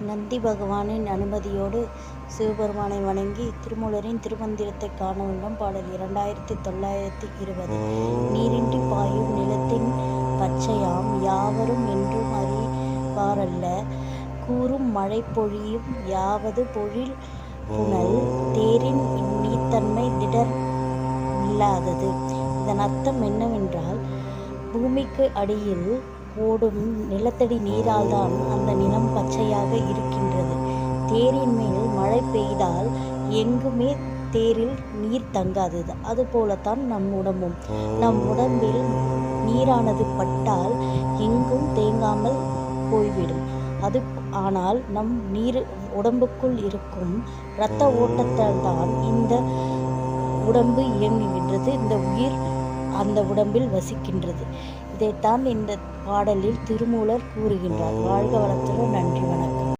நந்தி பகவானின் அனுமதியோடு சிவபெருமானை வணங்கி திருமூலரின் திருமந்திரத்தை காண உள்ளோம் பாடல் இரண்டாயிரத்தி தொள்ளாயிரத்தி இருபது. நீரின்றி பாயும் நிலத்தின் பச்சையாம் யாவரும் என்றும் அறிவாரல்ல. கூறும் மழை பொழியும் யாவது பொழில் புனல் தேரின் நீர்த்தன்மை திடர் இல்லாதது. இதன் அர்த்தம் என்னவென்றால் பூமிக்கு அடியில் ஓடும் நிலத்தடி நீரால்தான் அந்த நிலம் பச்சையாக இருக்கின்றது. தேரின் மேல் மழை பெய்தால் எங்குமே தேரில் நீர் தங்காது. அதுபோலத்தான் நம் உடம்பும். நம் உடம்பில் நீரானது பட்டால் எங்கும் தேங்காமல் போய்விடும். அது ஆனால் நம் நீர் உடம்புக்குள் இருக்கும் இரத்த ஓட்டத்தால் தான் இந்த உடம்பு இயங்குகின்றது. இந்த உயிர் அந்த உடம்பில் வசிக்கின்றது. இதைத்தான் இந்த பாடலில் திருமூலர் கூறுகின்றார். வாழ்க வளத்துடன்